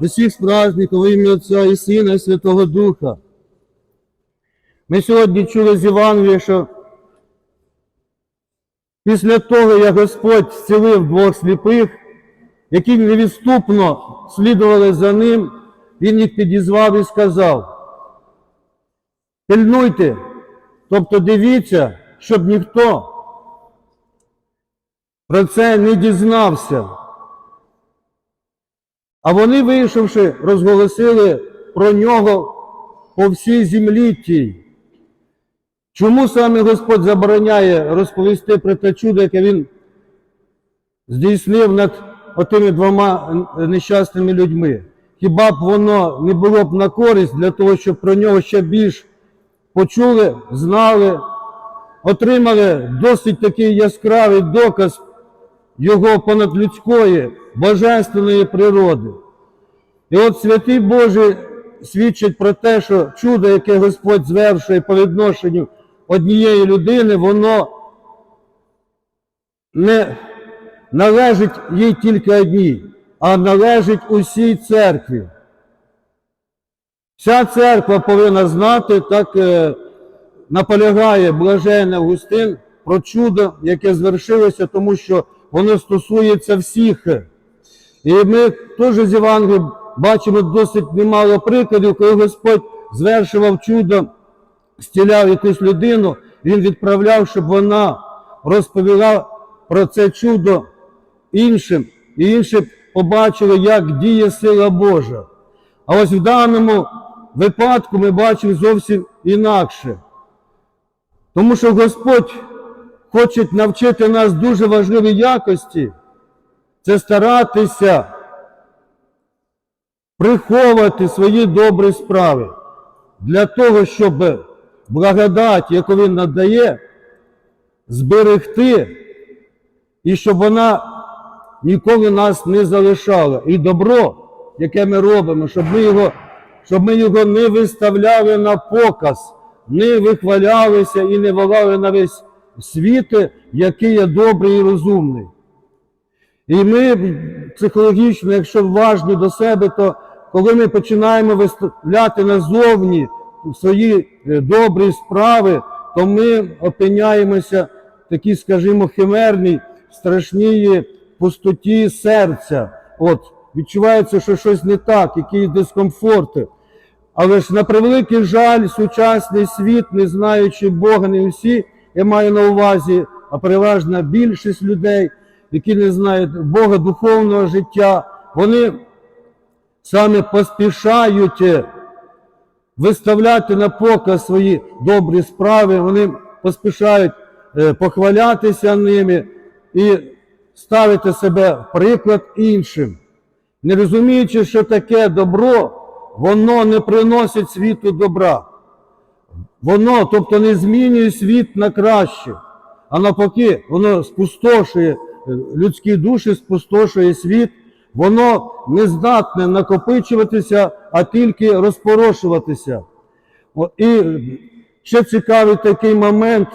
Усіх з праздником ім'я Отця і Сина, і Святого Духа. Ми сьогодні чули з Євангелія, що після того, як Господь зцілив двох сліпих, які невідступно слідували за ним, Він їх підізвав і сказав, пильнуйте, тобто дивіться, щоб ніхто про це не дізнався. А вони, вийшовши, розголосили про нього по всій землі тій. Чому саме Господь забороняє розповісти про те чудо, яке він здійснив над отими двома нещасними людьми? Хіба б воно не було б на користь для того, щоб про нього ще більш почули, знали, отримали досить такий яскравий доказ його понадлюдської, божественної природи. І от святий Божий свідчить про те, що чудо, яке Господь звершує по відношенню однієї людини, воно не належить їй тільки одній, а належить усій церкві. Вся церква повинна знати, так е, наполягає блажений Августин про чудо, яке звершилося, тому що воно стосується всіх. І ми теж з Євангелія бачимо досить немало прикладів, коли Господь звершував чудо, стіляв якусь людину, Він відправляв, щоб вона розповіла про це чудо іншим, і інші побачили, як діє сила Божа. А ось в даному випадку ми бачимо зовсім інакше. Тому що Господь хоче навчити нас дуже важливій якості це старатися приховувати свої добрі справи для того, щоб благодать, яку він надає, зберегти, і щоб вона ніколи нас не залишала. І добро, яке ми робимо, щоб ми його, щоб ми його не виставляли на показ, не вихвалялися і не волали на весь світ, який є добрий і розумний. І ми психологічно, якщо уважні до себе, то коли ми починаємо виставляти назовні свої е, добрі справи, то ми опиняємося в такій, скажімо, химерній, страшній пустоті серця. От, відчувається, що щось не так, якісь дискомфорти. Але ж на превеликий жаль, сучасний світ, не знаючи Бога, не усі, я маю на увазі, а переважна більшість людей, які не знають Бога духовного життя, вони саме поспішають виставляти на показ свої добрі справи, вони поспішають е, похвалятися ними і ставити себе в приклад іншим, не розуміючи, що таке добро, воно не приносить світу добра. Воно, тобто не змінює світ на краще, а навпаки, воно спустошує е, людські душі, спустошує світ, воно не здатне накопичуватися, а тільки розпорошуватися. І ще цікавий такий момент,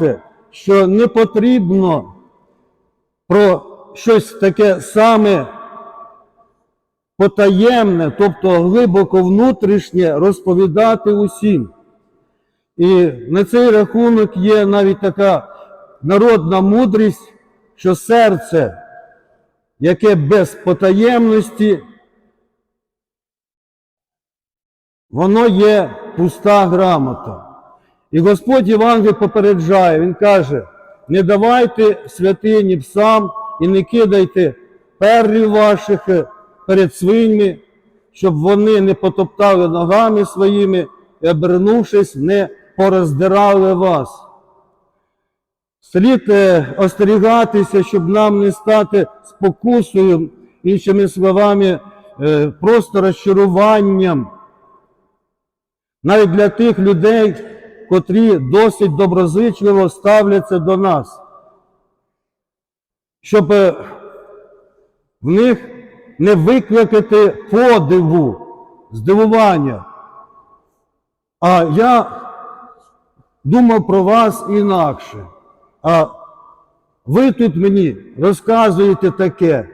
що не потрібно про щось таке саме потаємне, тобто глибоко внутрішнє розповідати усім. І на цей рахунок є навіть така народна мудрість, що серце, яке без потаємності, воно є пуста грамота. І Господь Євангелій попереджає, Він каже, не давайте святині псам і не кидайте перлів ваших перед свиньми, щоб вони не потоптали ногами своїми і, обернувшись, не пороздирали вас. Слід е, остерігатися, щоб нам не стати спокусою, іншими словами, е, просто розчаруванням. Навіть для тих людей, котрі досить доброзичливо ставляться до нас, щоб е, в них не викликати подиву, здивування. А я думав про вас інакше. А ви тут мені розказуєте таке.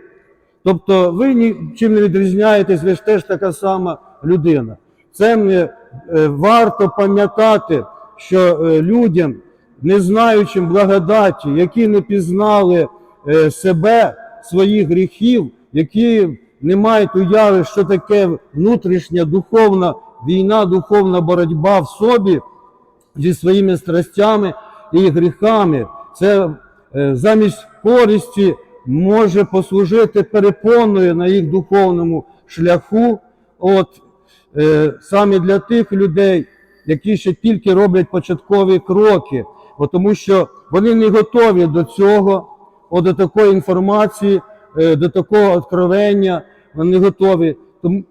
Тобто ви нічим не відрізняєтесь, ви ж теж така сама людина. Це е, е, варто пам'ятати, що е, людям, не знаючим благодаті, які не пізнали е, себе, своїх гріхів, які не мають уяви, що таке внутрішня духовна війна, духовна боротьба в собі зі своїми страстями і гріхами. Це е, замість користі може послужити перепоною на їх духовному шляху. От е, саме для тих людей, які ще тільки роблять початкові кроки, бо тому що вони не готові до цього, от до такої інформації, е, до такого откровення, вони не готові.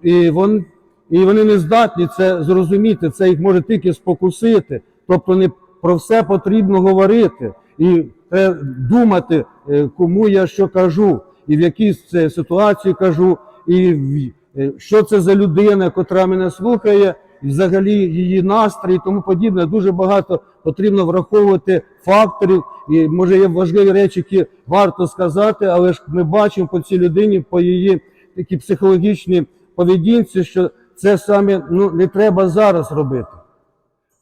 І вони, і вони не здатні це зрозуміти. Це їх може тільки спокусити. Тобто не про все потрібно говорити і думати, е, кому я що кажу, і в якій це ситуації кажу, і е, що це за людина, котра мене слухає, і взагалі її настрій і тому подібне. Дуже багато потрібно враховувати факторів. І може є важливі речі, які варто сказати, але ж ми бачимо по цій людині, по її такій психологічній поведінці, що це саме ну, не треба зараз робити.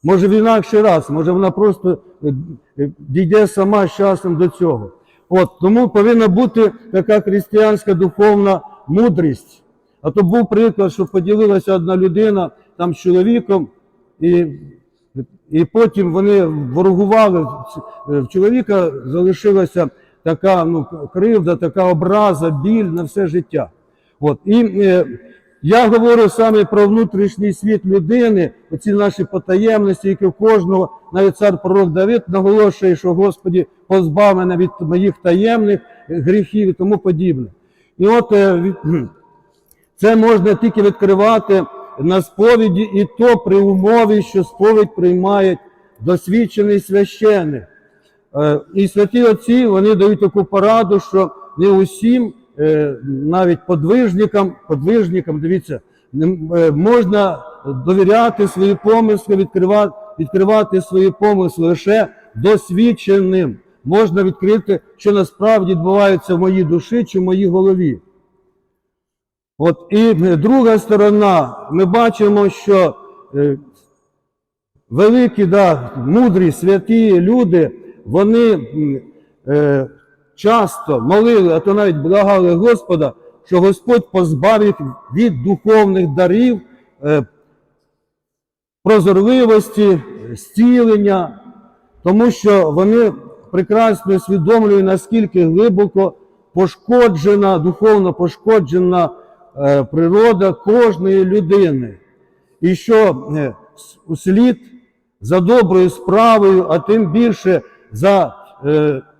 Може в інакший раз, може вона просто е, е, дійде сама з часом до цього. От, тому повинна бути така християнська духовна мудрість. А то був приклад, що поділилася одна людина там з чоловіком, і, і потім вони ворогували. В чоловіка залишилася така ну, кривда, така образа, біль на все життя. От. І е, я говорю саме про внутрішній світ людини, оці наші потаємності, які в кожного, навіть цар пророк Давид наголошує, що Господі позбав мене від моїх таємних гріхів і тому подібне. І от е, це можна тільки відкривати на сповіді, і то при умові, що сповідь приймає досвідчений священник. Е, І святі отці вони дають таку пораду, що не усім, навіть подвижникам, подвижникам, дивіться, е, можна довіряти свої помисли, відкривати, відкривати свої помисли лише досвідченим. Можна відкрити, що насправді відбувається в моїй душі чи в моїй голові. От і е, друга сторона, ми бачимо, що е, великі, да, мудрі, святі люди, вони е, часто молили, а то навіть благали Господа, що Господь позбавив їх від духовних дарів, е, прозорливості, зцілення, тому що вони прекрасно усвідомлюють, наскільки глибоко пошкоджена, духовно пошкоджена е, природа кожної людини. І що е, услід за доброю справою, а тим більше за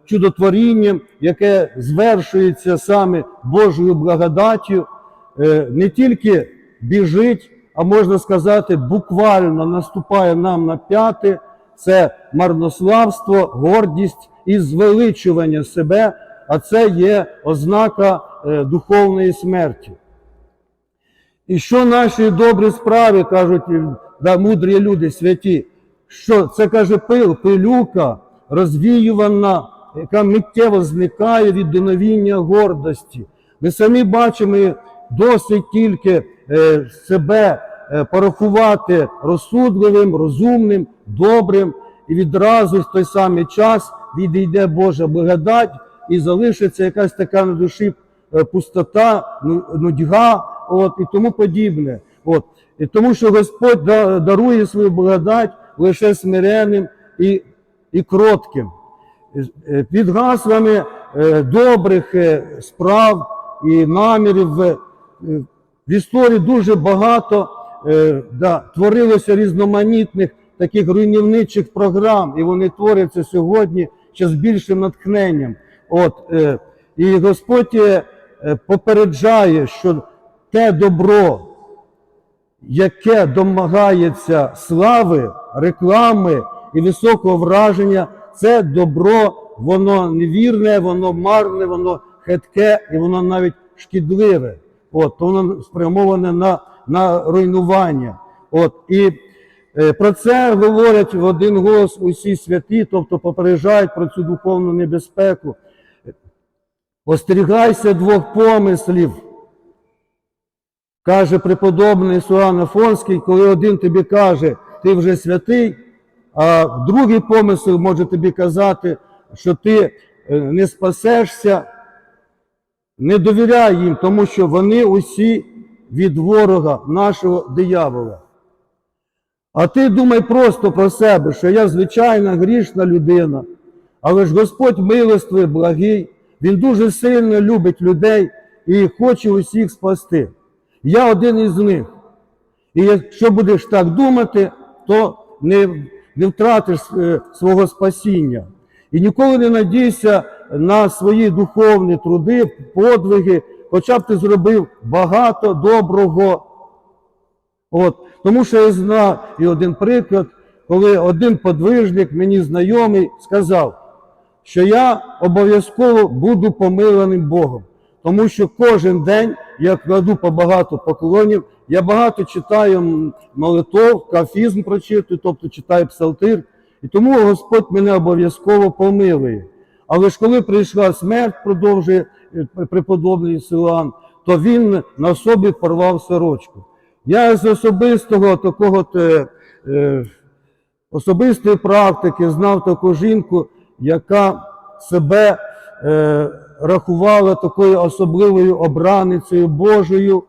чудотворінням, яке звершується саме Божою благодаттю, е, не тільки біжить, а можна сказати, буквально наступає нам на п'яти, це марнославство, гордість і звеличування себе, а це є ознака е, духовної смерті. І що наші добрі справи, кажуть да, мудрі люди святі, що це каже пил, пилюка, розвіювана, яка миттєво зникає від дуновіння гордості. Ми самі бачимо досить тільки е, себе е, порахувати розсудливим, розумним, добрим, і відразу в той самий час відійде Божа благодать і залишиться якась така на душі е, пустота, ну- нудьга, от, і тому подібне. От. І тому що Господь дарує свою благодать лише смиренним і, і кротким. Е, Під гаслами е, добрих е, справ і намірів в історії дуже багато да, творилося різноманітних таких руйнівничих програм, і вони творяться сьогодні ще з більшим натхненням. От, і Господь попереджає, що те добро, яке домагається слави, реклами і високого враження, це добро, воно невірне, воно марне, воно хитке і воно навіть шкідливе. От, то воно спрямоване на, на руйнування. От, і е, про це говорять в один голос усі святі, тобто попереджають про цю духовну небезпеку. Остерігайся двох помислів, каже преподобний Суан Афонський, коли один тобі каже, ти вже святий, а другий помисел може тобі казати, що ти е, не спасешся, не довіряй їм, тому що вони усі від ворога нашого диявола. А ти думай просто про себе, що я звичайна грішна людина, але ж Господь милостивий, благий, Він дуже сильно любить людей і хоче усіх спасти. Я один із них. І якщо будеш так думати, то не, не втратиш е, свого спасіння. І ніколи не надійся на свої духовні труди, подвиги, хоча б ти зробив багато доброго. От, тому що я знав і один приклад, коли один подвижник, мені знайомий, сказав, що я обов'язково буду помиленим Богом. Тому що кожен день я кладу по багато поклонів, я багато читаю молитов, кафізм прочитую, тобто читаю псалтир, і тому Господь мене обов'язково помилує. Але ж коли прийшла смерть, продовжує е, преподобний Силан, то він на собі порвав сорочку. Я з особистого такого е, особистої практики знав таку жінку, яка себе е, рахувала такою особливою обраницею Божою,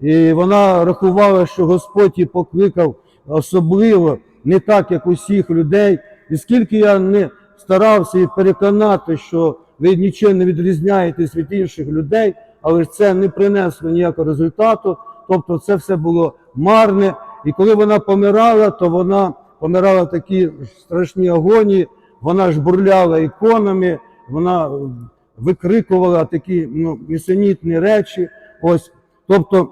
і вона рахувала, що Господь її покликав особливо, не так, як усіх людей. І скільки я не старався її переконати, що ви нічого не відрізняєтесь від інших людей, але це не принесло ніякого результату. Тобто це все було марне. І коли вона помирала, то вона помирала в такі страшні агонії, вона ж бурляла іконами, вона викрикувала такі ну, нісенітні речі. Ось, тобто,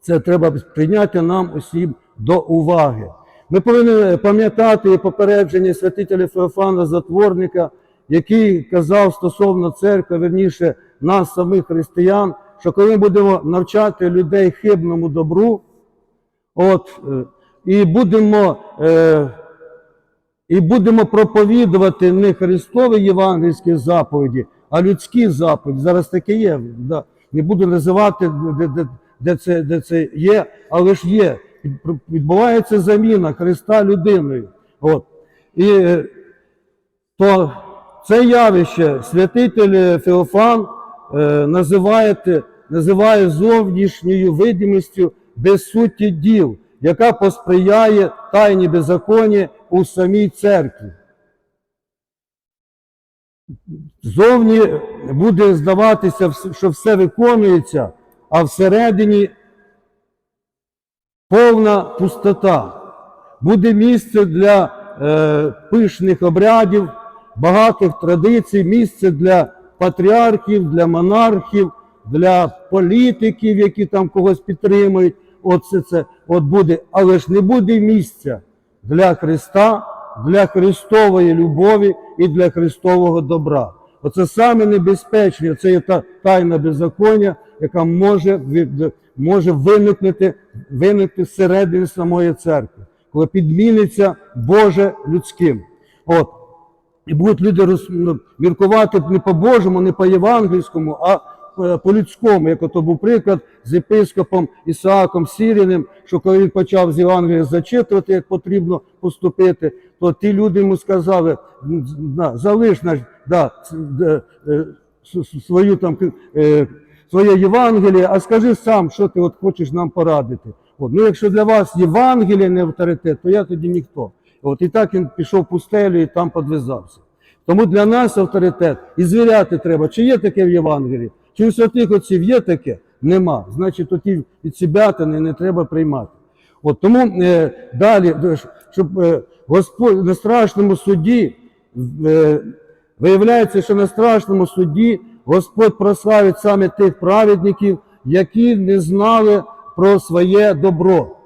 це треба прийняти нам усім до уваги. Ми повинні пам'ятати попередження святителя Феофана Затворника, який казав стосовно церкви, верніше нас, самих християн, що коли ми будемо навчати людей хибному добру, от, е, і будемо, е, і будемо проповідувати не Христові євангельські заповіді, а людські заповіді. Зараз таке є. Да. Не буду називати, де, де, де, це, де це є, але ж є. Відбувається заміна Христа людиною. От. І е, то це явище святитель Феофан е, називає, називає зовнішньою видимістю безсуті діл, яка посприяє тайні беззаконні у самій церкві. Зовні буде здаватися, що все виконується, а всередині повна пустота. Буде місце для е, пишних обрядів, багатих традицій, місце для патріархів, для монархів, для політиків, які там когось підтримують. От це, це от буде, але ж не буде місця для Христа, для Христової любові і для Христового добра. Оце саме небезпечне, це є та тайна беззаконня, яка може, може виникнути, виникнути всередині самої церкви, коли підміниться Боже людським. От. І будуть люди роз, ну, міркувати не по-божому, не по-євангельському, а по-людському, як ото був приклад з єпископом Ісааком Сіріним, що коли він почав з Євангелія зачитувати, як потрібно поступити, то ті люди йому сказали, залиш наш, да, е, свою там, е, своє Євангеліє, а скажи сам, що ти от хочеш нам порадити. От, ну, якщо для вас Євангеліє не авторитет, то я тоді ніхто. От і так він пішов в пустелю і там подвизався. Тому для нас авторитет і звіряти треба, чи є таке в Євангелії, чи у святих отців є таке? Нема. Значить, тоді від себятини не треба приймати. От тому е, далі, е, щоб е, Господь на страшному суді е, виявляється, що на страшному суді Господь прославить саме тих праведників, які не знали про своє добро.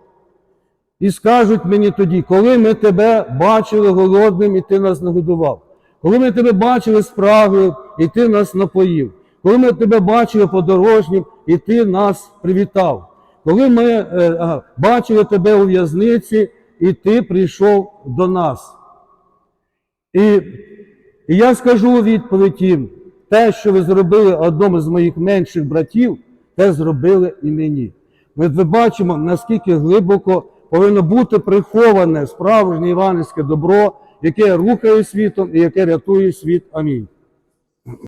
І скажуть мені тоді, коли ми тебе бачили голодним, і ти нас нагодував, коли ми тебе бачили спраглим, і ти нас напоїв, коли ми тебе бачили подорожнім, і ти нас привітав, коли ми е, бачили тебе у в'язниці, і ти прийшов до нас. І, і я скажу у відповідь їм, те, що ви зробили одному з моїх менших братів, те зробили і мені. Ми бачимо, наскільки глибоко повинно бути приховане справжнє іванівське добро, яке рухає світом і яке рятує світ. Амінь.